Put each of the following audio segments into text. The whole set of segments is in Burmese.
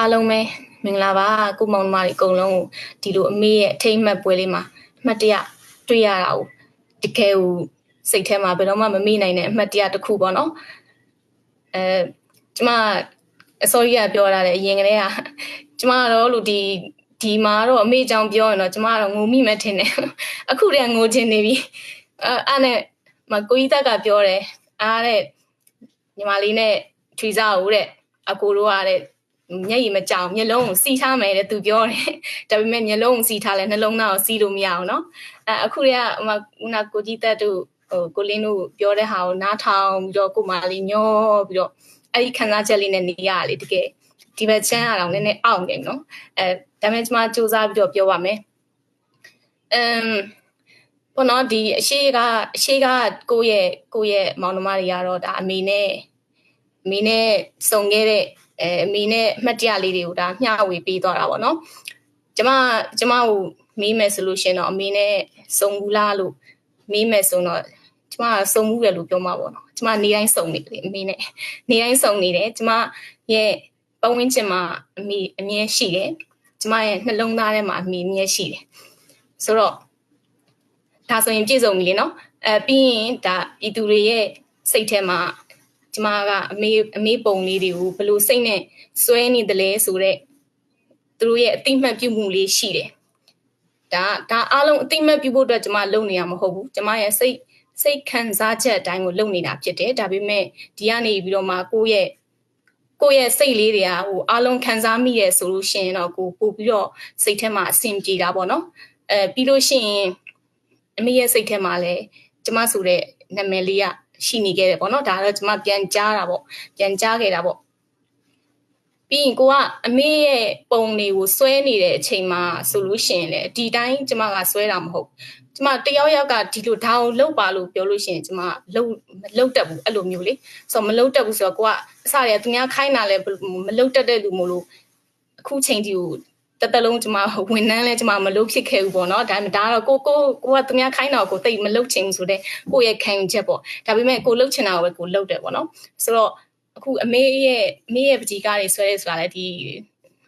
အားလုံးပဲမင်္ဂလာပါကိုမောင်နှမတွေအကုန်လုံးကိုဒီလိုအမေရဲ့အထိမ့်မှတ်ပွဲလေးမှာအမှတ်တရတွေ့ရတာကိုတကယ်ကိုစိတ်ထဲမှာဘယ်တော့မှမမေ့နိုင်တဲ့အမှတ်တရတစ်ခုပေါ့နော်အဲကျမအစောကြီးကပြောလာတယ်အရင်ကတည်းကကျမကတော့လို့ဒီဒီမှာတော့အမေကြောင့်ပြောရင်တော့ကျမကတော့ငိုမိမှထင်တယ်အခုတည်းကငိုချင်နေပြီအဲအဲ့နဲ့မကိုကြီးတက်ကပြောတယ်အားတဲ့ညီမလေးနဲ့ထွေစားဦးတဲ့အကိုတို့ကတဲ့ မျက်ရည်မကြောင်မျက်လုံးကိုစီထားမယ်တဲ့သူပြောတယ်ဒါပေမဲ့မျက်လုံးကိုစီထားလဲနှလုံးသားကိုစီလို့မရအောင်နော်အဲအခုတည်းကဟိုမှာကိုကြီးသက်တို့ဟိုကိုလင်းတို့ပြောတဲ့ဟာကိုနားထောင်ပြီးတော့ကိုမလေးညောပြီးတော့အဲ့ဒီခံစားချက်လေးနဲ့နေရလေတကယ်ဒီဘက်ချမ်းရအောင်နည်းနည်းအောင်နေနော်အဲဒါပေမဲ့ကျွန်မစူးစမ်းပြီးတော့ပြောပါမယ်အမ်ပေါ့နော်ဒီအရှိကအရှိကကိုယ့်ရဲ့ကိုယ့်ရဲ့မောင်နှမတွေကတော့ဒါအမေနဲ့အမေနဲ့စုံခဲ့တဲ့ အဲအမေနဲ့အမှတ်တရလေးတွေကိုဒါမျှဝေပေးသွားတာပေါ့နော်ကျမကျမကိုမေးမယ်ဆိုလို့ရှင်တော့အမေနဲ့စုံဘူးလားလို့မေးမယ်ဆိုတော့ကျမစုံဘူးတယ်လို့ပြောမှာပေါ့နော်ကျမနေတိုင်းစုံနေတယ်အမေနဲ့နေတိုင်းစုံနေတယ်ကျမရဲ့ပတ်ဝန်းကျင်မှာအမေအမြဲရှိတယ်ကျမရဲ့နှလုံးသားထဲမှာအမေအမြဲရှိတယ်ဆိုတော့ဒါဆိုရင်ပြည့်စုံပြီလေနော်အဲပြီးရင်ဒါဤသူတွေရဲ့စိတ်ထဲမှာ ကျမကအမေအမေပုံလေးတွေကိုဘလို့စိတ်နဲ့စွဲနေတယ်လဲဆိုတော့သူတို့ရဲ့အတိမတ်ပြုမှုလေးရှိတယ်ဒါဒါအားလုံးအတိမတ်ပြုဖို့အတွက်ကျမလုပ်နေရမှာမဟုတ်ဘူးကျမရဲ့စိတ်စိတ်ခံစားချက်အတိုင်းကိုလုပ်နေတာဖြစ်တယ်ဒါပေမဲ့ဒီကနေပြီးတော့မှကိုယ့်ရဲ့ကိုယ့်ရဲ့စိတ်လေးတွေကဟိုအားလုံးခံစားမိရဲဆိုလို့ရှိရင်တော့ကိုပို့ပြီးတော့စိတ်ထဲမှာအဆင်ပြေတာပေါ့နော်အဲပြီးလို့ရှိရင်အမေရဲ့စိတ်ထဲမှာလည်းကျမဆိုတဲ့နာမည်လေးက ရှိနေခဲ့တယ်ပေါ့နော်ဒါတော့ကျမပြန်ကြားတာပေါ့ပြန်ကြားခဲ့တာပေါ့ပြီးရင်ကိုကအမေရဲ့ပုံတွေကိုစွဲနေတဲ့အချိန်မှာဆိုလို့ရှိရင်လေဒီတိုင်းကျမကစွဲတာမဟုတ်ကျမတယောက်ယောက်ကဒီလိုဒါကိုလှုပ်ပါလို့ပြောလို့ရှိရင်ကျမလှုပ်မလှုပ်တတ်ဘူးအဲ့လိုမျိုးလေဆိုတော့မလှုပ်တတ်ဘူးဆိုတော့ကိုကအစရသူများခိုင်းတာလဲမလှုပ်တတ်တဲ့လူမို့လို့အခုချိန်ဒီကို တသက်လုံးကျမဝန်နှန်းလဲကျမမလုပ်ဖြစ်ခဲ့ဘူးပေါ့နော်ဒါဒါတော့ကိုကိုကိုကသူများခိုင်းတာကိုတိတ်မလုပ်ချင်ဘူးဆိုတော့ကိုရဲ့ခံယူချက်ပေါ့ဒါပေမဲ့ကိုလုပ်ချင်တာကိုပဲကိုလုပ်တယ်ပေါ့နော်ဆိုတော့အခုအမေရဲ့အမေရဲ့ပကြီးကားတွေဆွဲရဲဆိုတာလဲဒီ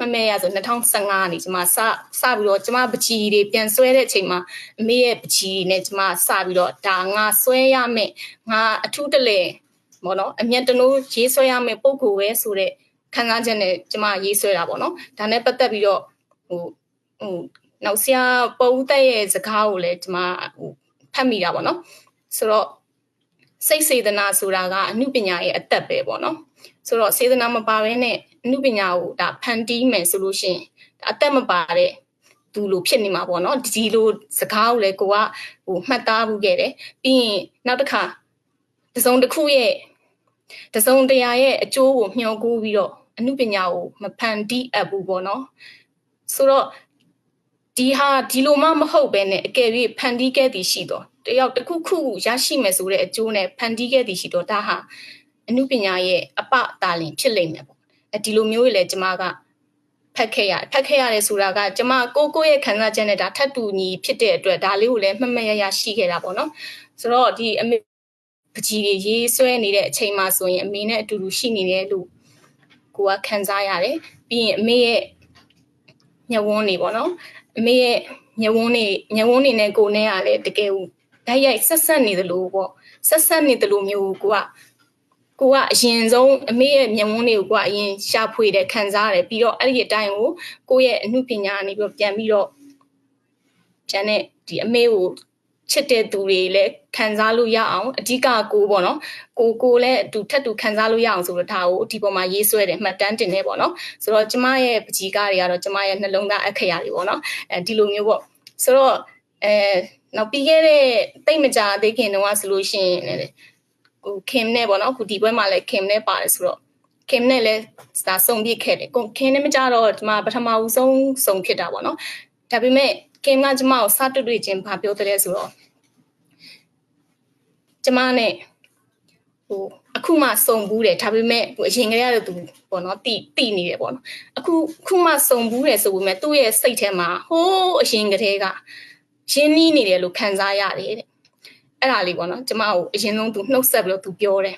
မမဲရဆို2015နေကျမစစပြီးတော့ကျမပကြီးတွေပြန်ဆွဲတဲ့အချိန်မှာအမေရဲ့ပကြီးနဲ့ကျမစပြီးတော့ဒါငါဆွဲရမယ်ငါအထူးတလဲပေါ့နော်အမျက်တနိုးရေးဆွဲရမယ်ပုံကိုပဲဆိုတဲ့ခံစားချက်နဲ့ကျမရေးဆွဲတာပေါ့နော်ဒါနဲ့ပတ်သက်ပြီးတော့ ဟိုဟိုနောက်ဆရာပုံသက်ရဲ့စကားကိုလည်းကျမဟိုဖတ်မိတာပေါ့နော်ဆိုတော့စိတ်စေတနာဆိုတာကအမှုပညာရဲ့အသက်ပဲပေါ့နော်ဆိုတော့စေတနာမပါဘဲနဲ့အမှုပညာကိုဒါဖန်တီးမယ်ဆိုလို့ရှိရင်အသက်မပါတဲ့သူလိုဖြစ်နေမှာပေါ့နော်ဒီလိုစကားကိုလည်းကိုကဟိုမှတ်သားမှုခဲ့တယ်ပြီးရင်နောက်တစ်ခါတစုံတစ်ခုရဲ့တစုံတရာရဲ့အကျိုးကိုမျှော်ကိုးပြီးတော့အမှုပညာကိုမဖန်တီးအပ်ဘူးပေါ့နော် ဆိုတော့ဒီဟာဒီလိုမှမဟုတ်ပဲနဲ့အကယ်၍ဖန်တီးခဲ့သည်ရှိတော့တယောက်တစ်ခုခုရရှိမယ်ဆိုတဲ့အကျိုးနဲ့ဖန်တီးခဲ့သည်ရှိတော့ဒါဟာအမှုပညာရဲ့အပတာလင်ဖြစ်လိမ့်မယ်ပေါ့အဲဒီလိုမျိုးကြီးလေကျမကဖတ်ခဲ့ရဖတ်ခဲ့ရတယ်ဆိုတာကကျမကိုကိုရဲ့ခံစားချက်နဲ့ဒါထပ်တူညီဖြစ်တဲ့အတွက်ဒါလေးကိုလည်းမှတ်မှတ်ရရရှိခဲ့တာပေါ့နော်ဆိုတော့ဒီအမေပကြီးတွေရေးဆွဲနေတဲ့အချိန်မှာဆိုရင်အမေနဲ့အတူတူရှိနေတယ်လို့ကိုကခံစားရတယ်ပြီးရင်အမေရဲ့ ညဝန်းနေပေါ့နော်အမေရဲ့ညဝန်းနေညဝန်းနေနဲ့ကိုနဲ့ကလည်းတကယ်ကိုဓာတ်ရိုက်ဆက်ဆက်နေသလိုပေါ့ဆက်ဆက်နေသလိုမျိုးကိုကကိုကအရင်ဆုံးအမေရဲ့မျက်ဝန်းတွေကိုကိုကအရင်ရှာဖွေတယ်ခံစားရတယ်ပြီးတော့အဲ့ဒီအတိုင်းကိုကိုရဲ့အမှုပညာနေပြီးတော့ပြန်ပြီးတော့ကျန်တဲ့ဒီအမေကို ချစ်တဲ့သူတွေလည်းခံစားလို့ရအောင်အဓိကကိုပေါ့နော်ကိုကိုလည်းအတူထပ်တူခံစားလို့ရအောင်ဆိုတော့ဒါကိုဒီပေါ်မှာရေးဆွဲတယ်မှတ်တမ်းတင်နေပေါ့နော်ဆိုတော့ကျမရဲ့ပကြီးကားတွေကတော့ကျမရဲ့နှလုံးသားအခရာတွေပေါ့နော်အဲဒီလိုမျိုးပေါ့ဆိုတော့အဲနောက်ပြီးခဲ့တဲ့တိတ်မကြသေးခင်တုန်းကဆိုလို့ရှိရင်ဟိုခင်နဲ့ပေါ့နော်ခုဒီဘွဲမှာလည်းခင်နဲ့ပါတယ်ဆိုတော့ခင်နဲ့လည်းစာစုံပြစ်ခဲ့တယ်ကိုခင်နဲ့မကြတော့ဒီမှာပထမဦးဆုံးစုံဖြစ်တာပေါ့နော်ဒါပေမဲ့ခင်ကကျမကိုစတွေ့တွေ့ချင်းဘာပြောတဲ့ဆိုတော့ ကျမနဲ့ဟိုအခုမှစုံဘူးတယ်ဒါပေမဲ့ဟိုအရင်ကတည်းကသူပေါ့နော်တိတိနေတယ်ပေါ့နော်အခုအခုမှစုံဘူးတယ်ဆိုပေမဲ့သူ့ရဲ့စိတ်ထဲမှာဟိုးအရင်ကတည်းကရင်းနှီးနေတယ်လို့ခံစားရတယ်တဲ့အဲ့ဒါလေးပေါ့နော်ကျမကိုအရင်ဆုံးသူနှုတ်ဆက်ပြီးတော့သူပြောတယ်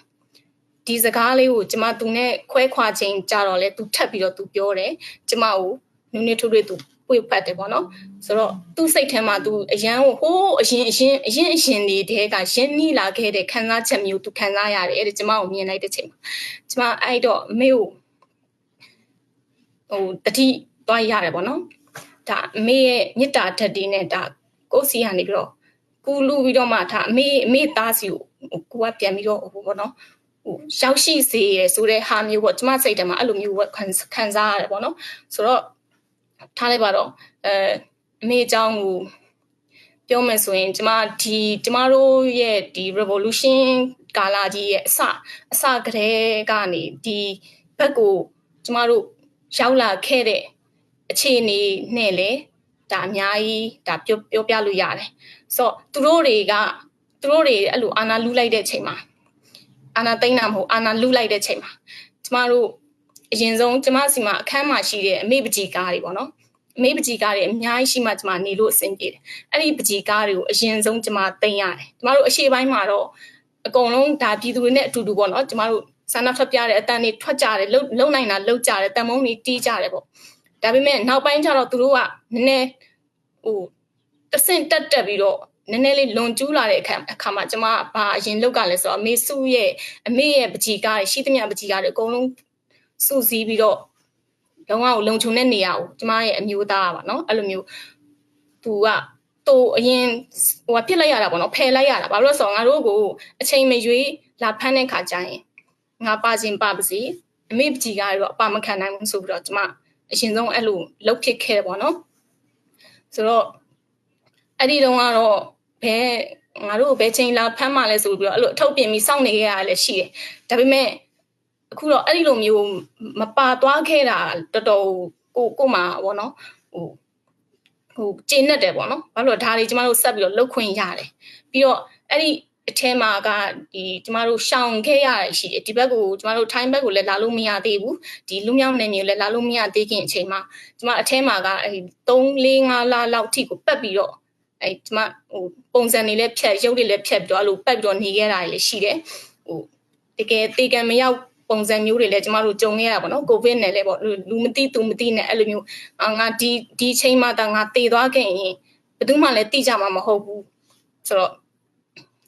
ဒီစကားလေးကိုကျမသူနဲ့ခွဲခွာချင်းကြတော့လေသူထပ်ပြီးတော့သူပြောတယ်ကျမကိုနုနစ်ထွေးထွေးသူ ပွေဖတ်တယ်ပေါ့နော်ဆိုတော့သူ့စိတ်ထဲမှာသူအရန်ကိုဟိုးအရင်အရင်အရင်အရင်နေတဲကရင်းနှီးလာခဲ့တဲ့ခံစားချက်မျိုးသူခံစားရတယ်အဲ့ဒါကျမကိုမြင်လိုက်တဲ့ချိန်မှာကျမအဲ့တော့အမေကိုဟိုတတိသွားရတယ်ပေါ့နော်ဒါအမေရဲ့မေတ္တာဓာတ်တွေနဲ့ဒါကိုယ်စီကနေပြီးတော့ကူလူပြီးတော့မှဒါအမေအမေသားစီကိုကိုကပြန်ပြီးတော့ဟိုပေါ့နော်ဟိုရောက်ရှိစေရဆိုတဲ့ဟာမျိုးပေါ့ကျမစိတ်ထဲမှာအဲ့လိုမျိုးခံခံစားရတယ်ပေါ့နော်ဆိုတော့ ထားလိုက်ပါတော့အဲအမေအကြောင်းကိုပြောမယ်ဆိုရင်ကျမဒီကျမတို့ရဲ့ဒီ revolution ကာလကြီးရဲ့အစအစကတည်းကနေဒီဘက်ကိုကျမတို့ရောက်လာခဲ့တဲ့အခြေအနေနဲ့လေဒါအများကြီးဒါပြောပြောပြလို့ရတယ်ဆိုတော့သူတို့တွေကသူတို့တွေအဲ့လိုအာနာလူလိုက်တဲ့ချိန်မှာအာနာသိမ့်တာမဟုတ်အာနာလူလိုက်တဲ့ချိန်မှာကျမတို့ အရင်ဆုံးကျမစီမှာအခန်းမှာရှိတဲ့အမေပကြီးကားတွေပေါ့နော်အမေပကြီးကားတွေအများကြီးရှိမှကျမနေလို့အဆင်ပြေတယ်အဲ့ဒီပကြီးကားတွေကိုအရင်ဆုံးကျမသိမ့်ရတယ်ကျမတို့အရှိပိုင်းမှာတော့အကုန်လုံးဒါပြည်သူတွေနဲ့အတူတူပေါ့နော်ကျမတို့ဆန္ဒထွက်ပြတဲ့အတန်တွေထွက်ကြတယ်လုံလုံနိုင်တာလုံကြတယ်တန်မုံတွေတီးကြတယ်ပေါ့ဒါပေမဲ့နောက်ပိုင်းကျတော့သူတို့ကနည်းနည်းဟိုတဆင့်တက်တက်ပြီးတော့နည်းနည်းလေးလွန်ကျူးလာတဲ့အခါအခါမှာကျမဘာအရင်လောက်ကလဲဆိုတော့အမေစုရဲ့အမေရဲ့ပကြီးကားရှိသမျှပကြီးကားတွေအကုန်လုံး စုစည်းပြီးတော့လုံးဝလုံခြုံတဲ့နေရာကိုကျမရဲ့အမျိုးသားပါနော်အဲ့လိုမျိုးသူကတူအရင်ဟိုပြစ်လိုက်ရတာပေါ့နော်ဖယ်လိုက်ရတာဘာလို့လဲဆိုတော့ငါတို့ကိုအချိန်မရွေးလာဖမ်းတဲ့ခါကျရင်ငါပါခြင်းပါပါစီအမေပကြီးကားတော့အပါမခံနိုင်ဘူးဆိုပြီးတော့ကျမအရင်ဆုံးအဲ့လိုလှုပ်ဖြစ်ခဲ့ပေါ့နော်ဆိုတော့အဲ့ဒီတုန်းကတော့ဘယ်ငါတို့ဘယ်ချိန်လာဖမ်းမှလဲဆိုပြီးတော့အဲ့လိုအထုပ်ပြင်ပြီးစောင့်နေခဲ့ရတာလည်းရှိတယ်ဒါပေမဲ့ အခုတော့အဲ့ဒီလိုမျိုးမပါသွားခဲ့တာတော်တော်ကိုကိုမှပေါ့နော်ဟိုဟိုကျင်းနေတယ်ပေါ့နော်ဘာလို့ဒါတွေကျမတို့ဆက်ပြီးတော့လှုပ်ခွင့်ရတယ်ပြီးတော့အဲ့ဒီအထဲမှာကဒီကျမတို့ရှောင်ခဲ့ရရှိတယ်ဒီဘက်ကိုကျမတို့ထိုင်းဘက်ကိုလည်းလာလို့မရသေးဘူးဒီလူမြောက်နယ်မြေလည်းလာလို့မရသေးခင်အချိန်မှာကျမအထဲမှာကအဲ3 4 5လလောက်ထိကိုပတ်ပြီးတော့အဲကျမဟိုပုံစံတွေလည်းဖြတ်ရုပ်တွေလည်းဖြတ်ပြီးတော့အဲ့လိုပတ်ပြီးတော့နေခဲ့တာလည်းရှိတယ်ဟိုတကယ်တေကံမရောက် ပုံစံမျိုးတွေလည်းကျမတို့ကြုံခဲ့ရတာပေါ့နော်ကိုဗစ်နဲ့လည်းပေါ့လူမသိသူမသိနဲ့အဲ့လိုမျိုးငါဒီဒီချိန်မှတော့ငါတည်သွားခဲ့ရင်ဘယ်သူမှလည်းသိကြမှာမဟုတ်ဘူးဆိုတော့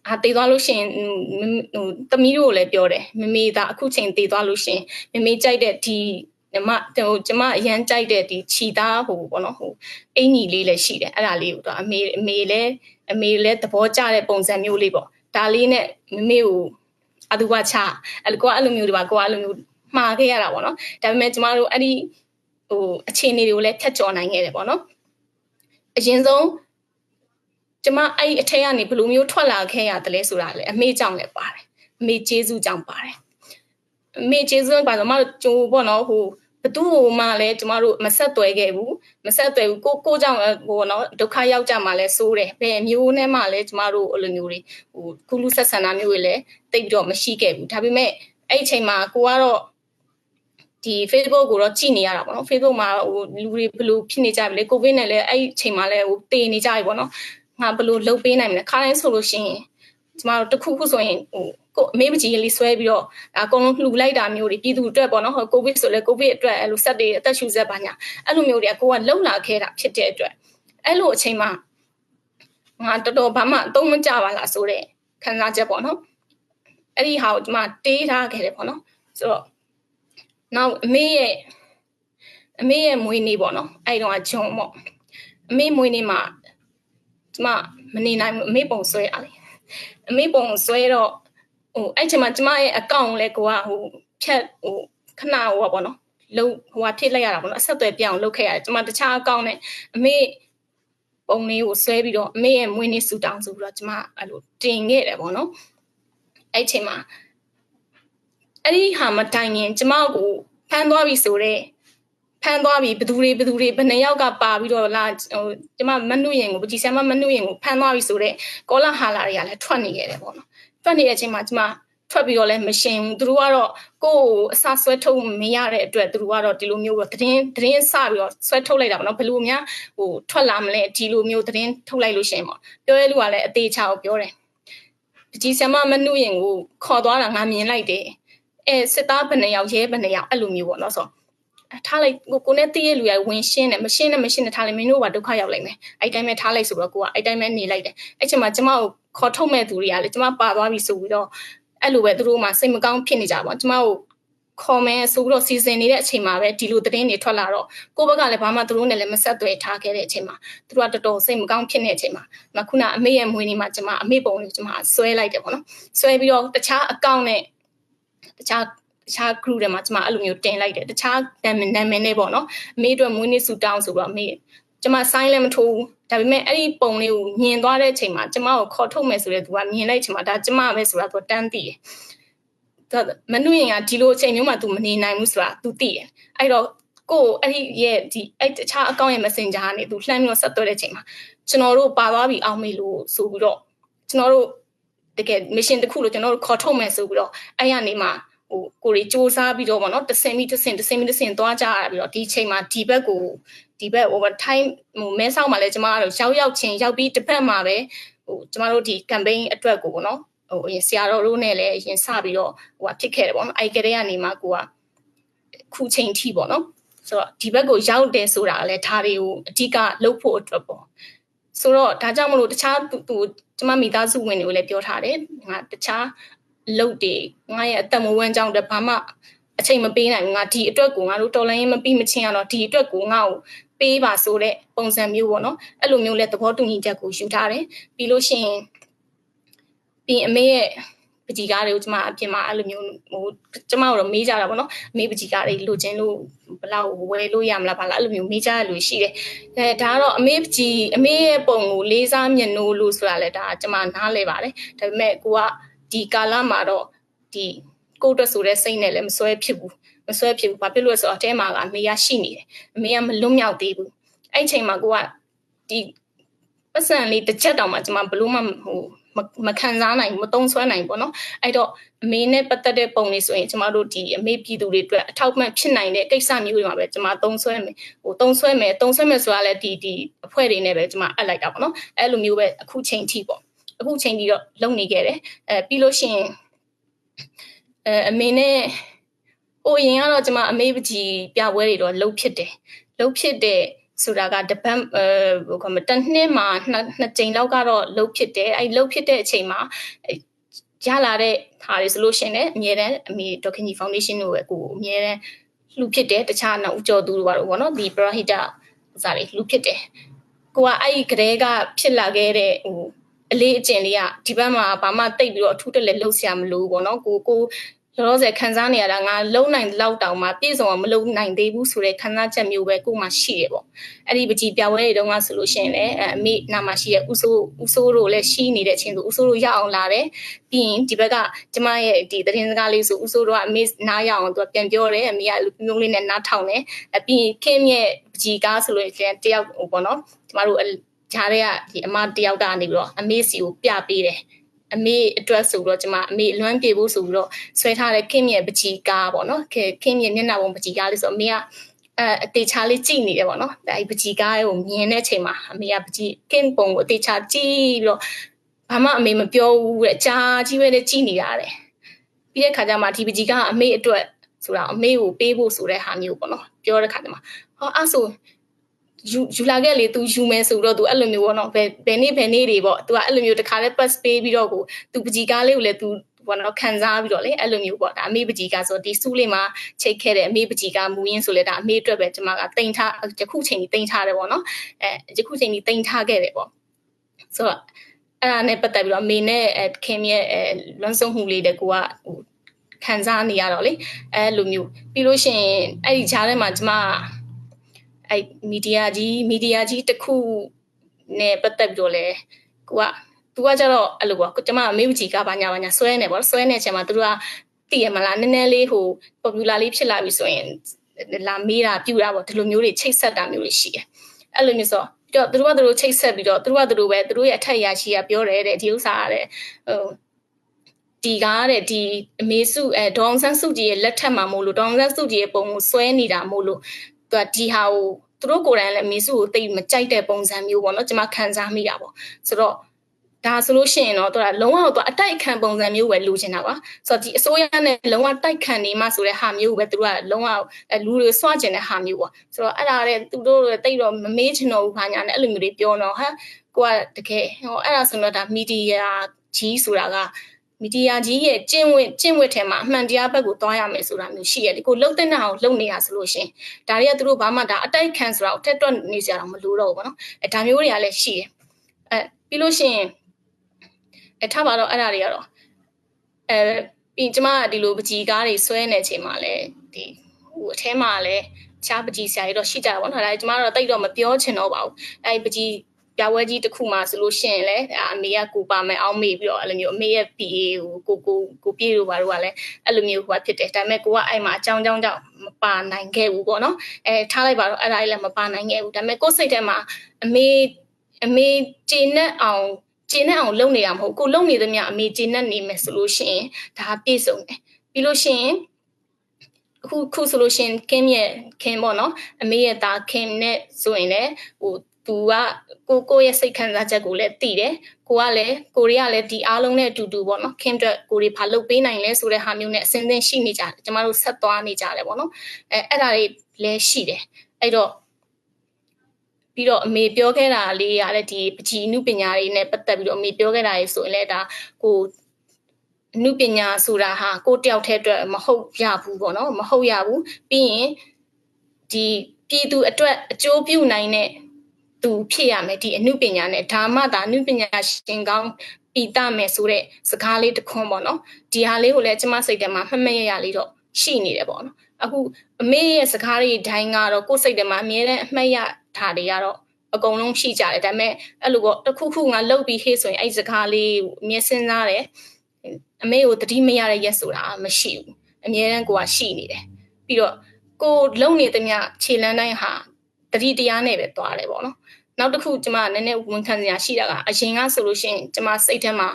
အာတည်သွားလို့ရှိရင်ဟိုတမီးတို့ကိုလည်းပြောတယ်မမေဒါအခုချိန်တည်သွားလို့ရှိရင်မမေကြိုက်တဲ့ဒီညီမဟိုကျမအရန်ကြိုက်တဲ့ဒီခြီသားဟိုပေါ့နော်ဟိုအင်ကြီးလေးလည်းရှိတယ်အဲ့ဒါလေးကိုတော့အမေအမေလည်းအမေလည်းသဘောကျတဲ့ပုံစံမျိုးလေးပေါ့ဒါလေးနဲ့မမေကို အတူပါချအဲ့လိုကိုကအဲ့လိုမျိုးတွေပါကိုကအဲ့လိုမျိုးမှားခဲ့ရတာပေါ့နော်ဒါပေမဲ့ကျမတို့အဲ့ဒီဟိုအခြေအနေတွေကိုလည်းဖြတ်ကျော်နိုင်ခဲ့တယ်ပေါ့နော်အရင်ဆုံးကျမအဲ့အထက်ကနေဘယ်လိုမျိုးထွက်လာခဲ့ရတယ်လဲဆိုတာလေအမေကြောင့်လည်းပါတယ်အမေကျေးဇူးကြောင့်ပါတယ်အမေကျေးဇူးပါဆိုမှကျိုးပေါ့နော်ဟိုဘ သူ့ဟိုမှလည်းကျမတို့မဆက်သွဲခဲ့ဘူးမဆက်သွဲဘူးကိုကိုကြောင့်ဟိုနော်ဒုက္ခရောက်ကြမှာလဲစိုးတယ်ဘယ်မျိုးနဲ့မှလည်းကျမတို့အဲ့လိုမျိုးတွေဟိုကုလူဆက်ဆံတာမျိုးတွေလည်းတိတ်ပြီးတော့မရှိခဲ့ဘူးဒါပေမဲ့အဲ့အချိန်မှာကိုကတော့ဒီ Facebook ကိုတော့ကြည့်နေရတာပေါ့နော် Facebook မှာဟိုလူတွေဘယ်လိုဖြစ်နေကြပြီလဲကိုဗစ်နဲ့လည်းအဲ့အချိန်မှာလည်းဟိုတေနေကြပြီပေါ့နော်ငါဘယ်လိုလုပ်ပေးနိုင်မလဲခါတိုင်းဆိုလို့ရှိရင်ကျမတို့တခုခုဆိုရင်ဟို ကိုအမေမကြီးလေးဆွဲပြီးတော့အကုန်လုံးလှူလိုက်တာမျိုးတွေပြည်သူအတွက်ပေါ့နော်ဟိုကိုဗစ်ဆိုလဲကိုဗစ်အတွက်အဲ့လိုဆက်တွေအသက်ရှူဆက်ပါညာအဲ့လိုမျိုးတွေကကိုကလုံလာခဲ့တာဖြစ်တဲ့အတွက်အဲ့လိုအချိန်မှာငါတော်တော်ဘာမှအသုံးမကျပါလားဆိုတဲ့ခံစားချက်ပေါ့နော်အဲ့ဒီဟာကိုကျမတေးထားခဲ့တယ်ပေါ့နော်ဆိုတော့နောက်အမေရဲ့အမေရဲ့မွေးနေ့ပေါ့နော်အဲ့တုန်းကဂျုံပေါ့အမေမွေးနေ့မှာကျမမနေနိုင်ဘူးအမေပုံဆွဲရလေအမေပုံဆွဲတော့ ဟိုအဲ့ချိန်မှာကျမရဲ့အကောင့်လဲကိုကဟိုဖြတ်ဟိုခဏဟိုပါပေါ့နော်လုံဟိုဟာဖြစ်လိုက်ရတာပေါ့နော်အဆက်အသွယ်ပြောင်းလုပ်ခဲ့ရတယ်ကျမတခြားအကောင့်နဲ့အမေပုံလေးကိုဆွဲပြီးတော့အမေရဲ့မွေးနေ့ဆူတောင်းဆိုပြီးတော့ကျမအဲ့လိုတင်ခဲ့တယ်ပေါ့နော်အဲ့ချိန်မှာအဲ့ဒီဟာမတိုင်ရင်ကျမကိုဖမ်းသွားပြီဆိုတော့ဖမ်းသွားပြီဘသူတွေဘသူတွေဘယ်နှယောက်ကပါပြီးတော့လာဟိုကျမမနှုတ်ရင်ကိုပကြီးဆမ်မမနှုတ်ရင်ကိုဖမ်းသွားပြီဆိုတော့ကောလာဟာလာတွေကလည်းထွက်နေခဲ့တယ်ပေါ့နော် ထွက်နေတဲ့အချိန်မှာကျမထွက်ပြီးတော့လည်းမရှင်ဘူးသူတို့ကတော့ကိုယ့်ကိုအစာဆွဲထုတ်မရတဲ့အတွက်သူတို့ကတော့ဒီလိုမျိုးတော့သတင်းသတင်းစပြီးတော့ဆွဲထုတ်လိုက်တာပေါ့နော်ဘယ်လိုများဟိုထွက်လာမလဲဒီလိုမျိုးသတင်းထုတ်လိုက်လို့ရှင်ပေါ့ပြောရဲလူကလည်းအသေးချာကိုပြောတယ်ပကြီးဆမ်မမနှုတ်ရင်ကိုခေါ်သွားတာငါမြင်လိုက်တယ်အဲစစ်သားဘယ်နှယောက်ရဲဘယ်နှယောက်အဲ့လိုမျိုးပေါ့နော်ဆိုတော့ ထားလိုက်ကိုကိုနဲ့တည့်ရလူရဝင်ရှင်းတယ်မရှင်းနဲ့မရှင်းနဲ့ထားလိုက်မင်းတို့ကဒုက္ခရောက်လိုက်မယ်အဲ့တိုင်းပဲထားလိုက်ဆိုတော့ကိုကအဲ့တိုင်းပဲနေလိုက်တယ်အဲ့ချိန်မှာကျမကိုခေါ်ထုတ်မဲ့သူတွေကလည်းကျမပါသွားပြီဆိုပြီးတော့အဲ့လိုပဲသူတို့မှစိတ်မကောင်းဖြစ်နေကြပါကျမကိုခေါ်မယ်ဆိုပြီးတော့စီစဉ်နေတဲ့အချိန်မှာပဲဒီလိုသတင်းတွေထွက်လာတော့ကိုဘက်ကလည်းဘာမှသူတို့နဲ့လည်းမဆက်သွယ်ထားခဲ့တဲ့အချိန်မှာသူတို့ကတော်တော်စိတ်မကောင်းဖြစ်နေတဲ့အချိန်မှာမခုနအမေရဲ့မွေးနေ့မှာကျမအမေပုံလေးကျမဆွဲလိုက်တယ်ပေါ့နော်ဆွဲပြီးတော့တခြားအကောင့်နဲ့တခြား တခြား group တွေမှာကျမအဲ့လိုမျိုးတင်လိုက်တယ်တခြားနာမည်နာမည်နဲ့ပေါ့နော်အမေအတွက်မွေးနေ့ဆူတောင်းဆိုတော့အမေကျမ sign လည်းမထိုးဘူးဒါပေမဲ့အဲ့ဒီပုံလေးကိုမြင်သွားတဲ့အချိန်မှာကျမကိုခေါ်ထုတ်မယ်ဆိုတဲ့သူကမြင်လိုက်ချိန်မှာဒါကျမပဲဆိုတာသူတန်းသိတယ်မနှွင့်ရင်ကဒီလိုအချိန်မျိုးမှာ तू မနေနိုင်ဘူးဆိုတာ तू သိတယ်အဲ့တော့ကိုအဲ့ဒီရဲ့ဒီအဲ့တခြားအကောင့်ရဲ့ messenger ကနေ तू လှမ်းပြီးတော့ဆက်သွယ်တဲ့အချိန်မှာကျွန်တော်တို့ပါသွားပြီအောင်မေလို့ဆိုပြီးတော့ကျွန်တော်တို့တကယ် mission တစ်ခုလို့ကျွန်တော်တို့ခေါ်ထုတ်မယ်ဆိုပြီးတော့အဲ့ရနေမှာ ဟိုကိုရီစူးစမ်းပြီးတော့ဗောနော်တဆင်ပြီးတဆင်တဆင်ပြီးတဆင်သွားကြရပြီးတော့ဒီချိန်မှာဒီဘက်ကိုဒီဘက် over time ဟိုမဲဆောက်မှာလည်းကျမတို့ရောက်ရောက်ချင်းရောက်ပြီးတစ်ဖက်မှာပဲဟိုကျမတို့ဒီ campaign အတွက်ကိုဗောနော်ဟိုအရင်ဆရာတော်တို့နဲ့လည်းအရင်စပြီးတော့ဟိုဖြစ်ခဲ့တယ်ပေါ့နော်အဲ့ကလေးကနေမှကိုကခုချိန်ထိပေါ့နော်ဆိုတော့ဒီဘက်ကိုရောက်တယ်ဆိုတာလည်းဒါတွေကိုအဓိကလှုပ်ဖို့အတွက်ပေါ့ဆိုတော့ဒါကြောင့်မလို့တခြားသူကျမမိသားစုဝင်တွေကိုလည်းပြောထားတယ်ငါတခြား လုတ်တွေငါရဲ့အသက်မဝမ်းကြောင်းတဲ့ဘာမှအချိန်မပေးနိုင်ဘူးငါဒီအတွက်ကိုငါတို့တော်လိုင်းရင်မပြီးမချင်းရတော့ဒီအတွက်ကိုငါ့ကိုပေးပါဆိုတဲ့ပုံစံမျိုးပေါ့နော်အဲ့လိုမျိုးလဲသဘောတူညီချက်ကိုယူထားတယ်ပြီးလို့ရှိရင်ပြီးအမေရဲ့ပကြီကားတွေကိုကျမအပြင်မှာအဲ့လိုမျိုးဟိုကျမတို့မေးကြတာပေါ့နော်အမေပကြီကားတွေလိုချင်လို့ဘလောက်ဝယ်လို့ရမလားဘာလားအဲ့လိုမျိုးမေးကြရလို့ရှိတယ်အဲဒါကတော့အမေပကြီအမေရဲ့ပုံကိုလေးစားမြတ်နိုးလို့ဆိုတာလဲဒါကျမနားလဲပါတယ်ဒါပေမဲ့ကိုက ဒီကာလမှာတော့ဒီကိုတက်ဆိုတဲ့စိတ်နဲ့လည်းမစွဲဖြစ်ဘူးမစွဲဖြစ်ဘူးဘာဖြစ်လို့လဲဆိုတော့အထဲမှာကအမေကရှိနေတယ်အမေကမလွတ်မြောက်သေးဘူးအဲ့အချိန်မှာကိုကဒီပတ်စံလေးတစ်ချက်တောင်မှကျမဘလို့မှဟိုမခံစားနိုင်မသုံးဆွဲနိုင်ပေါ့နော်အဲ့တော့အမေနဲ့ပတ်သက်တဲ့ပုံလေးဆိုရင်ကျမတို့ဒီအမေပြည်သူတွေအတွက်အထောက်အပံ့ဖြစ်နိုင်တဲ့ကိစ္စမျိုးတွေမှာပဲကျမသုံးဆွဲမယ်ဟိုသုံးဆွဲမယ်သုံးဆွဲမယ်ဆိုတာလည်းဒီဒီအဖွဲ့တွေနဲ့ပဲကျမအပ်လိုက်တာပေါ့နော်အဲ့လိုမျိုးပဲအခုချိန်ထိပေါ့ အခုချိန်ထိတော့လုံနေခဲ့တယ်အဲပြီးလို့ရှိရင်အဲအမေနဲ့ဟိုရင်ကတော့ကျမအမေပကြီးပြပွဲတွေတော့လှုပ်ဖြစ်တယ်လှုပ်ဖြစ်တဲ့ဆိုတာကတပတ်အဲဟိုကမတနှစ်မှာနှစ်ကြိမ်လောက်ကတော့လှုပ်ဖြစ်တယ်အဲလှုပ်ဖြစ်တဲ့အချိန်မှာရလာတဲ့ဟာတွေဆိုလို့ရှင်လည်းအမြဲတမ်းအမေဒေါခင်ကြီးဖောင်ဒေးရှင်းတို့ပဲကိုအမြဲတမ်းလှူဖြစ်တယ်တခြားနောက်ဦးကျော်သူတို့ဘာလို့ပေါ့နော်ဒီပရဟိတစားတွေလှူဖြစ်တယ်ကိုကအဲ့ဒီကလေးကဖြစ်လာခဲ့တဲ့ဟို အလေးအကျင့်လေးကဒီဘက်မှာဘာမှတိတ်ပြီးတော့အထူးတက်လက်လှုပ်ရှားမလို့ပေါ့နော်ကိုကိုလောလောဆယ်ခံစားနေရတာငါလုံနိုင်လောက်တောင်မှပြည့်စုံအောင်မလုံနိုင်သေးဘူးဆိုတဲ့ခံစားချက်မျိုးပဲကို့မှာရှိတယ်ပေါ့အဲ့ဒီပကြီးပြပွဲတွေတုန်းကဆိုလို့ရှိရင်လည်းအမေနာမှာရှိတဲ့ဥဆိုးဥဆိုးတို့လည်းရှိနေတဲ့အချိန်ဆိုဥဆိုးတို့ရအောင်လာတယ်ပြီးရင်ဒီဘက်ကကျမရဲ့ဒီသတင်းစကားလေးဆိုဥဆိုးတို့ကအမေနားရအောင်သူကပြန်ပြောတယ်အမေကလူမျိုးလေးနဲ့နားထောင်တယ်အပြီးခင်ရဲ့ပကြီးကားဆိုလို့ရှိရင်တယောက်ဟိုပေါ့နော်ကျမတို့ ဂျားတွေကဒီအမတယောက်ကနေပြီးတော့အမေစီကိုပြပေးတယ်အမေအတွက်ဆိုတော့ကျမအမေလွမ်းပြေဖို့ဆိုပြီးတော့ဆွဲထားတဲ့ခင်ရဲ့ပချီကားပေါ့နော်ခင်ရဲ့မျက်နှာပုံပချီကားလေးဆိုအမေကအဲအတေချာလေးကြည့်နေတယ်ပေါ့နော်အဲပချီကားကိုမြင်တဲ့အချိန်မှာအမေကပချီခင်ပုံကိုအတေချာကြည့်ပြီးတော့ဘာမှအမေမပြောဘူးတဲ့ကြာကြီးပဲနဲ့ကြည့်နေရတယ်ပြီးတဲ့ခါကျမှဒီပချီကားအမေအတွက်ဆိုတာအမေကိုပေးဖို့ဆိုတဲ့ဟာမျိုးပေါ့နော်ပြောတဲ့ခါကျမှဟောအဲ့ဆို ယူယူလာခဲ့လေ तू ယူမယ်ဆိုတော့ तू အဲ့လိုမျိုးပေါ့နော်ဘယ်ဘယ်နေ့ဘယ်နေ့တွေပေါ့ तू ကအဲ့လိုမျိုးတခါလဲ pass ပေးပြီးတော့ကို तू ပကြီးကားလေးကိုလည်း तू ဘောနော်ခံစားပြီးတော့လေအဲ့လိုမျိုးပေါ့ဒါအမေပကြီးကဆိုဒီစုလေးမှာချိတ်ခဲ့တဲ့အမေပကြီးကမူရင်းဆိုလဲဒါအမေအတွက်ပဲကျွန်မကတင်ထားယခုချိန်ကြီးတင်ထားတယ်ပေါ့နော်အဲယခုချိန်ကြီးတင်ထားခဲ့တယ်ပေါ့ဆိုတော့အဲ့ဒါနဲ့ပတ်သက်ပြီးတော့အမေနဲ့ခင်ရဲ့အဲလွန်ဆုံးမှုလေးတဲ့ကိုကဟိုခံစားနေရတော့လေအဲ့လိုမျိုးပြီးလို့ရှိရင်အဲ့ဒီဂျားထဲမှာကျွန်မ အဲ့မီဒီယာကြီးမီဒီယာကြီးတစ်ခုနဲ့ပတ်သက်ပြီးတော့လဲကိုကသူကကြတော့အဲ့လိုပေါ့ကျမမေးဘူးကြီးကဘာညာဘာညာဆွဲနေပေါ့ဆွဲနေချိန်မှာသူတို့ကသိရမလားနည်းနည်းလေးဟို popular လေးဖြစ်လာပြီဆိုရင်လာမေးတာပြူတာပေါ့ဒီလိုမျိုးတွေချိတ်ဆက်တာမျိုးတွေရှိတယ်အဲ့လိုမျိုးဆိုတော့သူတို့ကသူတို့ချိတ်ဆက်ပြီးတော့သူတို့ကသူတို့ပဲသူတို့ရဲ့အထက်ရရှိကပြောတယ်တဲ့ဒီဥစ္စာကတဲ့ဟိုဒီကားတဲ့ဒီအမေစုအဲဒေါအောင်ဆန်းစုကြည်ရဲ့လက်ထက်မှာမို့လို့ဒေါအောင်ဆန်းစုကြည်ရဲ့ပုံကိုဆွဲနေတာမို့လို့ သူကဒီဟာကိုသူတို့ကိုယ်တိုင်လည်းမီစုကိုတိတ်မကြိုက်တဲ့ပုံစံမျိုးပေါ့နော်ကျွန်မခံစားမိတာပေါ့ဆိုတော့ဒါဆိုလို့ရှိရင်တော့သူကလုံးဝတော့အတိုက်ခံပုံစံမျိုးပဲလိုချင်တာပါဆိုတော့ဒီအစိုးရနဲ့လုံးဝတိုက်ခံနေမှဆိုတဲ့ဟာမျိုးပဲသူတို့ကလုံးဝလူတွေစွန့်ကျင်တဲ့ဟာမျိုးပေါ့ဆိုတော့အဲ့ဒါတဲ့သူတို့တိတ်တော့မမေးချင်တော့ဘူးခါညာနဲ့အဲ့လိုမျိုးတွေပြောတော့ဟာကိုကတကယ်ဟောအဲ့ဒါဆိုတော့ဒါမီဒီယာကြီးဆိုတာက မီဒီယာကြီးရဲ့ကျင့်ဝတ်ကျင့်ဝတ်ထဲမှာအမှန်တရားဘက်ကိုသွားရမယ်ဆိုတာမျိုးရှိရတယ်ကိုလှုပ်တဲ့နှောင်လှုပ်နေတာဆိုလို့ရှင်ဒါတွေကသူတို့ဘာမှဒါအတိုက်ခံဆိုတာကိုတက်တွက်နေကြတာမလို့တော့ဘူးပေါ့နော်အဲဒါမျိုးတွေကလည်းရှိတယ်အဲပြီးလို့ရှိရင်အဲထားပါတော့အဲ့ဒါတွေကတော့အဲပြီးကျမကဒီလိုပကြီးကားတွေဆွဲနေချိန်မှာလည်းဒီဟိုအထဲမှာလည်းချားပကြီးဆရာကြီးတော့ရှိကြတာပေါ့နော်ဒါကျမတို့တိတ်တော့မပြောချင်တော့ပါဘူးအဲပကြီး ပြပွဲကြီးတစ်ခုမှဆိုလို့ရှိရင်လည်းအမေကကိုပါမယ်အောင်းမေပြီးတော့အဲ့လိုမျိုးအမေရဲ့ PA ကိုကိုကိုကိုပြေတို့ဘာတို့ကလည်းအဲ့လိုမျိုးဟိုဖြစ်တယ်ဒါပေမဲ့ကိုကအဲ့မှာအကြောင်းကြောင်းကြောင့်မပါနိုင်ခဲ့ဘူးပေါ့နော်အဲထားလိုက်ပါတော့အဲ့ဒါကြီးလည်းမပါနိုင်ခဲ့ဘူးဒါပေမဲ့ကိုစိတ်ထဲမှာအမေအမေကျင်းနဲ့အောင်ကျင်းနဲ့အောင်လုပ်နေတာမဟုတ်ကိုလုပ်နေသမျှအမေကျင်းနဲ့နေမယ်ဆိုလို့ရှိရင်ဒါပြည့်စုံတယ်ပြီးလို့ရှိရင်ခုခုဆိုလို့ရှင်ကင်းရဲ့ခင်ပေါ့နော်အမေရဲ့သားခင်နဲ့ဆိုရင်လည်းဟို သူကကိုကိုရဲ့စိတ်ခံစားချက်ကိုလည်းသိတယ်ကိုကလည်းကိုရီးယားလည်းဒီအားလုံးနဲ့အတူတူပေါ့နော်ခင်အတွက်ကိုရီဘာလုပ်ပေးနိုင်လဲဆိုတဲ့ဟာမျိုးနဲ့အစဉ်သင်းရှိနေကြတယ်ကျမတို့ဆက်သွားနေကြတယ်ပေါ့နော်အဲအဲ့ဒါတွေလည်းရှိတယ်အဲ့တော့ပြီးတော့အမေပြောခဲ့တာလေးကလည်းဒီပကြီးအမှုပညာတွေနဲ့ပတ်သက်ပြီးတော့အမေပြောခဲ့တာတွေဆိုရင်လည်းဒါကိုအမှုပညာဆိုတာဟာကိုတယောက်တည်းအတွက်မဟုတ်ရဘူးပေါ့နော်မဟုတ်ရဘူးပြီးရင်ဒီပြည်သူအတွက်အကျိုးပြုနိုင်တဲ့ သူဖြစ်ရမယ်ဒီအမှုပညာနဲ့ဒါမှသာအမှုပညာရှင်ကောင်းပီတမယ်ဆိုတဲ့စကားလေးတစ်ခွန်းပေါ့နော်ဒီဟာလေးကိုလည်းကျမစိတ်ထဲမှာမှတ်မှတ်ရရလေးတော့ရှိနေတယ်ပေါ့နော်အခုအမေရဲ့စကားတွေဒိုင်းကတော့ကိုယ်စိတ်ထဲမှာအမြဲတမ်းအမှတ်ရထားတွေကတော့အကုန်လုံးရှိကြတယ်ဒါပေမဲ့အဲ့လိုပေါ့တစ်ခုခုငါလှုပ်ပြီးဟေးဆိုရင်အဲ့စကားလေးကိုအမြဲစဉ်းစားတယ်အမေကိုတတိမရတဲ့ရက်ဆိုတာမရှိဘူးအမြဲတမ်းကိုကရှိနေတယ်ပြီးတော့ကိုလုံနေသမျှခြေလန်းတိုင်းဟာတတိတရားနဲ့ပဲသွားတယ်ပေါ့နော် နောက်တစ်ခုကျမနည်းနည်းဝန်ခံစရာရှိတာကအရင်ကဆိုလို့ရှိရင်ကျမစိတ်ထဲမှာ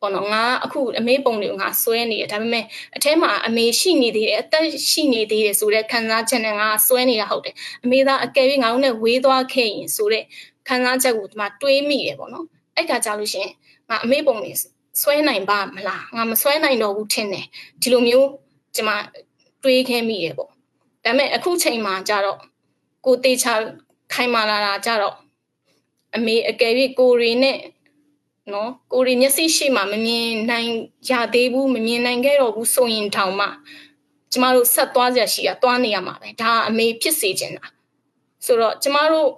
ပေါ့နော်ငါအခုအမေပုံတွေကိုငါဆွဲနေတယ်ဒါပေမဲ့အထဲမှာအမေရှိနေသေးတယ်အသက်ရှိနေသေးတယ်ဆိုတဲ့ခံစားချက်နဲ့ငါဆွဲနေတာဟုတ်တယ်အမေသားအကယ်၍ငါတို့နဲ့ဝေးသွားခဲ့ရင်ဆိုတဲ့ခံစားချက်ကိုဒီမှာတွေးမိတယ်ပေါ့နော်အဲ့ကကြာလို့ရှိရင်ငါအမေပုံတွေဆွဲနိုင်ပါမလားငါမဆွဲနိုင်တော့ဘူးထင်တယ်ဒီလိုမျိုးကျမတွေးခဲ့မိတယ်ပေါ့ဒါပေမဲ့အခုချိန်မှာကြတော့ကိုတေချာ ခိုင်မာလာတာကြတော့အမေအကယ်၍ကိုရီနဲ့နော်ကိုရီမျက်စိရှိမှမမြင်နိုင်ရသေးဘူးမမြင်နိုင်ခဲ့တော့ဘူးဆိုရင်တောင်မှကျမတို့ဆက်သွားကြရှိတာသွားနေရမှာပဲဒါအမေဖြစ်စေချင်တာဆိုတော့ကျမတို့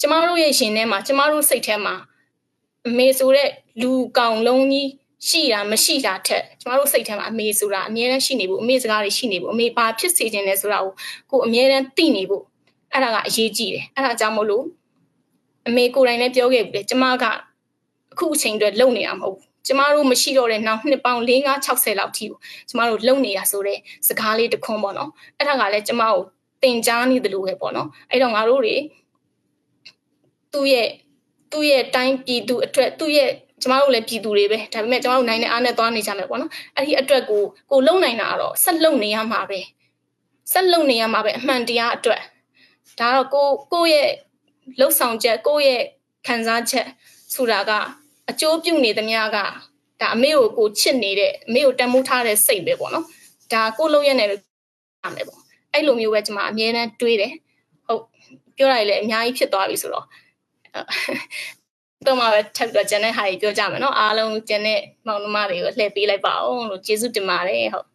ကျမတို့ရဲ့ရှင်ထဲမှာကျမတို့စိတ်ထဲမှာအမေဆိုတဲ့လူကောင်လုံးကြီးရှိတာမရှိတာထက်ကျမတို့စိတ်ထဲမှာအမေဆိုတာအမြဲတမ်းရှိနေဖို့အမေစကားတွေရှိနေဖို့အမေဘာဖြစ်စေခြင်းလဲဆိုတာကိုကိုအမြဲတမ်းသိနေဖို့ အဲ့ဒါကအရေးကြီးတယ်အဲ့ဒါကြောင့်မို့လို့အမေကိုယ်တိုင်လည်းပြောခဲ့ပြီလေကျမကအခုအချိန်အတွက်လုံနေတာမဟုတ်ဘူးကျမတို့မရှိတော့တဲ့နောက်နှစ်ပေါင်း4 5 60လောက်ထိကိုကျမတို့လုံနေတာဆိုတဲ့စကားလေးတစ်ခွန်းပေါ့နော်အဲ့ဒါကလည်းကျမကိုတင်ကြားနေတယ်လို့ပဲပေါ့နော်အဲ့တော့ငါတို့တွေသူ့ရဲ့သူ့ရဲ့တိုင်းပြည်သူအတွက်သူ့ရဲ့ကျမတို့လည်းပြည်သူတွေပဲဒါပေမဲ့ကျမတို့နိုင်တဲ့အားနဲ့သွားနေကြမယ်ပေါ့နော်အဲ့ဒီအတွက်ကိုကိုလုံနိုင်တာတော့ဆက်လုံနေရမှာပဲဆက်လုံနေရမှာပဲအမှန်တရားအတွက် ဒါတော့ကိုကိုရဲ့လှုပ်ဆောင်ချက်ကိုရဲ့ခံစားချက်ဆိုတာကအကျိုးပြုနေသမျှကဒါအမေကိုကိုချစ်နေတဲ့အမေကိုတန်မိုးထားတဲ့စိတ်ပဲပေါ့နော်ဒါကိုလုံးရက်နေလို့ရမယ်ပေါ့အဲ့လိုမျိုးပဲကျွန်မအမြဲတမ်းတွေးတယ်ဟုတ်ပြောရရင်လည်းအများကြီးဖြစ်သွားပြီဆိုတော့တော့မှပဲထပ်ပြီးတော့ကျန်တဲ့ဟာကြီးပြောကြမယ်နော်အားလုံးကျန်တဲ့မောင်နှမတွေကိုလှည့်ပေးလိုက်ပါအောင်လို့ကျေးဇူးတင်ပါတယ်ဟုတ်